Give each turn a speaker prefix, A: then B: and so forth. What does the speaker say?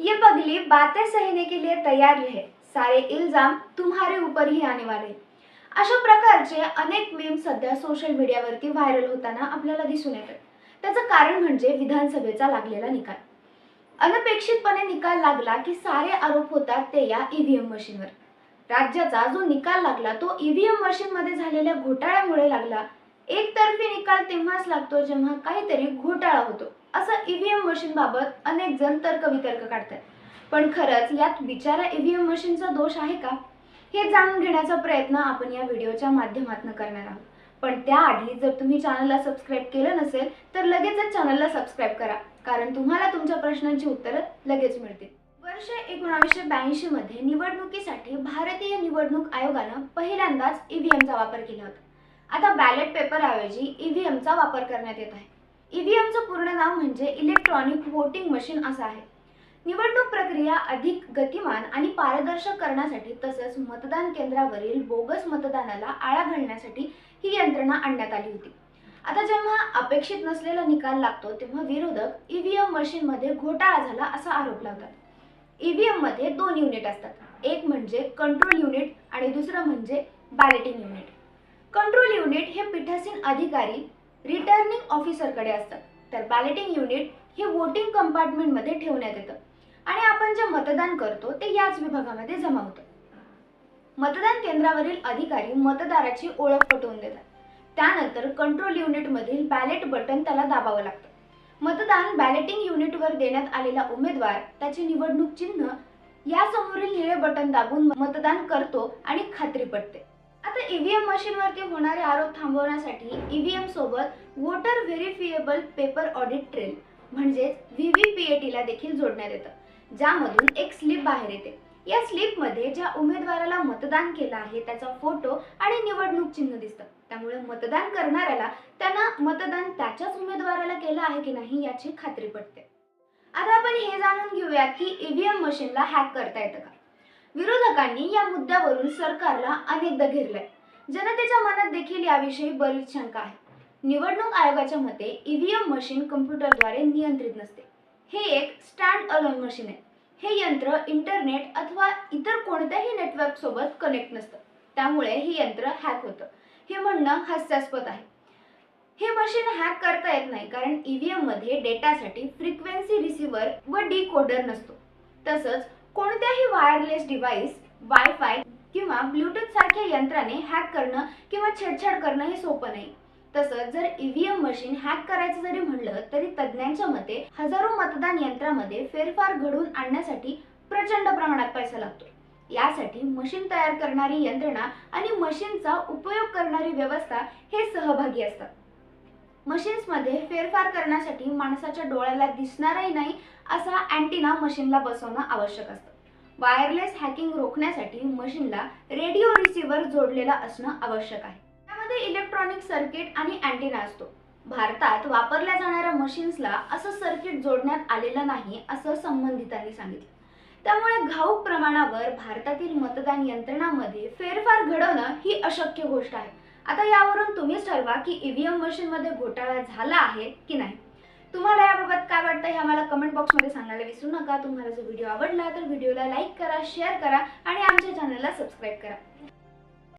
A: ये पगली बातें सहने के लिए तैयार रहे सारे इल्जाम तुम्हारे ऊपर ही आने वाले अशा प्रकारचे अनेक मेम सध्या सोशल मीडियावरती व्हायरल होताना आपल्याला दिसून येतात. त्याचं कारण म्हणजे विधानसभेचा लागलेला निकाल. अनपेक्षितपणे निकाल लागला की सारे आरोप होतात ते या ईव्हीएम मशीनवर राज्याचा जो निकाल लागला तो ईव्हीएम मशीनमध्ये झालेल्या घोटाळ्यामुळे लागला. एकतर्फी निकाल तेव्हाच लागतो जेव्हा काहीतरी घोटाळा होतो. असं ईव्हीएम मशीनबाबत अनेक जण तर्कवितर्क काढतात. पण खरंच यात बिचारा ईव्हीएम मशीनचा दोष आहे का? हे जाणून घेण्याचा प्रयत्न आपण या व्हिडिओच्या माध्यमातून करणार आहोत. पण त्याआधी जर तुम्ही चॅनलला सबस्क्राईब केलं नसेल तर लगेचच चॅनलला सबस्क्राईब करा. कारण तुम्हाला तुमच्या प्रश्नांची उत्तरं लगेच मिळतील. वर्ष एकोणावीसशे ब्याऐंशी मध्ये निवडणुकीसाठी भारतीय निवडणूक आयोगानं पहिल्यांदाच ईव्हीएमचा वापर केला होता. आता बॅलेट पेपरऐवजी ईव्हीएमचा वापर करण्यात येत आहे. ईव्हीएमचं पूर्ण नाव म्हणजे इलेक्ट्रॉनिक व्होटिंग मशीन असं आहे. निवडणूक प्रक्रिया अधिक गतिमान आणि पारदर्शक करण्यासाठी तसंच मतदान केंद्रावरील बोगस मतदानाला आळा घालण्यासाठी ही यंत्रणा आणण्यात आली होती. आता जेव्हा अपेक्षित नसलेला निकाल लागतो तेव्हा विरोधक ईव्हीएम मशीनमध्ये घोटाळा झाला असा आरोप लावतात. ईव्हीएममध्ये दोन युनिट असतात. एक म्हणजे कंट्रोल युनिट आणि दुसरं म्हणजे बॅलेटिंग युनिट. कंट्रोल युनिट हे पीठासीन अधिकारी रिटर्निंग ऑफिसरकडे असतात तर बॅलेटिंग युनिट हे वोटिंग कंपार्टमेंटमध्ये ठेवण्यात येतं. आणि आपण जे मतदान करतो ते याच विभागामध्ये जमा होतं. मतदान केंद्रावरील अधिकारी मतदाराची ओळख पटवून देतात. त्यानंतर कंट्रोल युनिटमधील बॅलेट बटन त्याला दाबावं लागतं. मतदान बॅलेटिंग युनिटवर देण्यात आलेला उमेदवार त्याचे निवडणूक चिन्ह यासमोरील निळे बटन दाबून मतदान करतो आणि खात्री पटते. आता ईव्हीएम मशीनवरती होणारे आरोप थांबवण्यासाठी ईव्हीएम सोबत voter verifiable paper audit trail म्हणजेच व्ही व्ही पीएटी ला देखील जोडण्यात येतं. ज्यामधून एक स्लिप बाहेर येते. या स्लिपमध्ये ज्या उमेदवाराला मतदान केलं आहे त्याचा फोटो आणि निवडणूक चिन्ह दिसतं. त्यामुळे मतदान करणाऱ्याला त्यांना मतदान त्याच्याच उमेदवाराला केलं आहे की नाही याची खात्री पडते आता आपण हे जाणून घेऊयात की ईव्हीएम मशीनला हॅक करता येतं का. विरोधकांनी या मुद्द्यावरून सरकारला अनेकदा घेरलंय. जनतेच्या मनात देखील याविषयी बरीच शंका आहे. निवडणूक आयोगाच्या मते ईव्हीएम मशीन कम्प्युटरद्वारे नियंत्रित नसते. हे एक स्टँड अलोन मशीन आहे. हे यंत्र इंटरनेट अथवा इतर कोणत्याही नेटवर्क सोबत कनेक्ट नसतं. त्यामुळे हे यंत्र हॅक होतं. हे म्हणणं हास्यास्पद आहे. हे मशीन हॅक करता येत नाही कारण ईव्हीएममध्ये डेटासाठी फ्रिक्वेन्सी रिसिव्हर व डी कोडर नसतो. तसंच कोणत्याही वायरलेस डिव्हाइस वायफाय किंवा ब्लूटूथ सारख्या यंत्राने हॅक करणं किंवा छेडछाड करणं हे सोपं नाही. तसंच जर ईव्हीएम मशीन हॅक करायचं जरी म्हणलं तरी तज्ज्ञांच्या मते हजारो मतदान यंत्रामध्ये फेरफार घडवून आणण्यासाठी प्रचंड प्रमाणात पैसा लागतो. यासाठी मशीन तयार करणारी यंत्रणा आणि मशीनचा उपयोग करणारी व्यवस्था हे सहभागी असतात. मशीन्समध्ये फेरफार करण्यासाठी माणसाच्या डोळ्याला दिसणारही नाही असा अँटिना मशीनला बसवणं आवश्यक असतं. वायरलेस हॅकिंग रोखण्यासाठी मशीनला रेडिओ रिसिव्हर जोडलेला असणं आवश्यक आहे. त्यामध्ये इलेक्ट्रॉनिक सर्किट आणि अँटिना असतो. भारतात वापरल्या जाणाऱ्या मशीन्सला असं सर्किट जोडण्यात आलेलं नाही असं संबंधितांनी सांगितलं. त्यामुळे घाऊक प्रमाणावर भारतातील मतदान यंत्रणामध्ये फेरफार घडवणं ही अशक्य गोष्ट आहे. आता यावरून तुम्हीच ठरवा की ईव्हीएम मशीनमध्ये घोटाळा झाला आहे की नाही. तुम्हाला याबाबत काय वाटतं हे आम्हाला कमेंट बॉक्समध्ये सांगायला विसरू नका. तुम्हाला जर व्हिडिओ आवडला तर व्हिडिओला लाईक करा शेअर करा आणि आमच्या चॅनलला सबस्क्राईब करा.